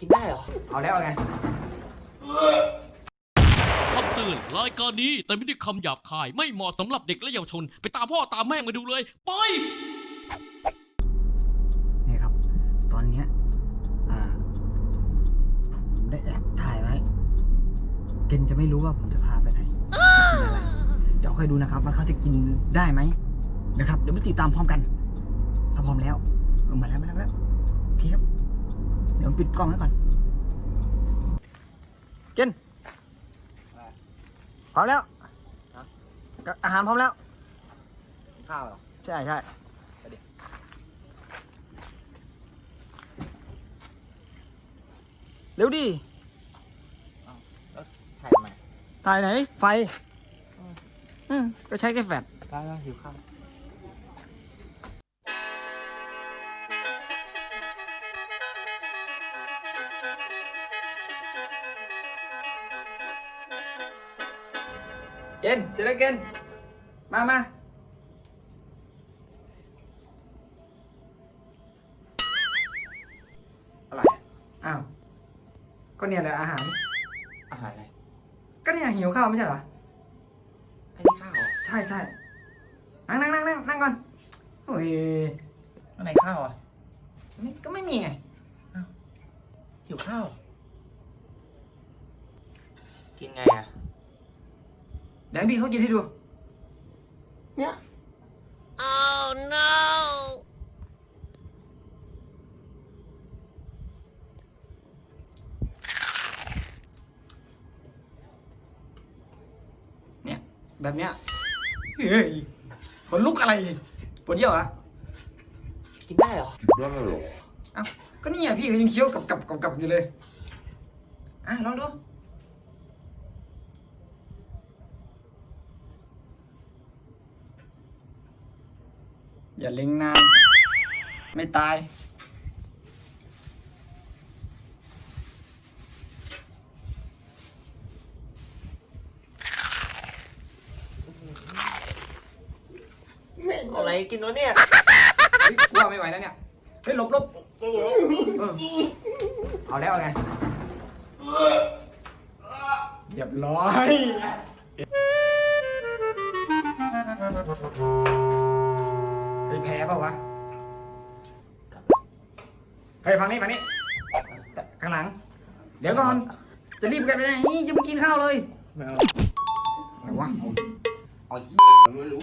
กินได้เหรอ เอาแล้วเอาไง คำเตือนรายการนี้แต่ไม่ได้คำหยาบคาย ไม่เหมาะสำหรับเด็กและเยาวชน ไปตามพ่อตามแม่มาดูเลย ไปนี่ครับ ตอนเนี้ยอ่า ผมได้แอบถ่ายไว้ เกนจะไม่รู้ว่าผมจะพาไปไหนกินอะไร เดี๋ยวค่อยดูนะครับ ว่าเขาจะกินได้ไหมนะครับ เดี๋ยวมาติดตามพร้อมกัน ถ้าพร้อมแล้วเออมาแล้วมาแล้วมาแล้วโอเคครับ เดี๋ยวผมปิดกล้องไว้ก่อนเกนพร้อมแล้วก็อาหารพร้อมแล้ว ข้าวเหรอ ใช่ใช่ไปดิเร็วดิแล้วถ่ายทำไมถ่ายไหน ไฟ อืมก็ใช้แค่แฟลชได้แล้วหิวข้าว เกนเสร็จแล้วเกนมามาอะไรอะอ้าว ก็เนี่ยแหละอาหาร อาหารอะไร ก็เนี่ยหิวข้าวไม่ใช่เหรอ อันนี้ข้าวเหรอใช่ใช่นั่งนั่งนั่งนั่งนั่งก่อนโอ้ยอันไหนข้าวอะนี่ก็ไม่มีไงหิวข้าว กินไงอะเดี๋ยวให้พี่เขากินให้ดู เนี่ยเนี่ยแบบเนี้ยเฮ้ยขนลุกอะไรปวดเยี่ยวเหรอะกินได้เหรอเอ้าก็เนี่ยพี่เขายังเคี้ยวกับกับกับกับอยู่เลยอะลองดู อย่าเล็งนาน ไม่ตาย อะไรกินวะเนี่ยเฮ้ยกลัวไม่ไหวแล้วเนี่ย เฮ้ยหลบหลบเออเอาแล้วเอาไงเรียบร้อยเฮ้ย แพ้เปล่าวะเฮ้ยฟังนี่ฟังนี่ข้างหลัง เดี๋ยวก่อน จะรีบกันไปไหนจะมากินข้าวเลยไม่เอาอะไรวะเอาไม่รู้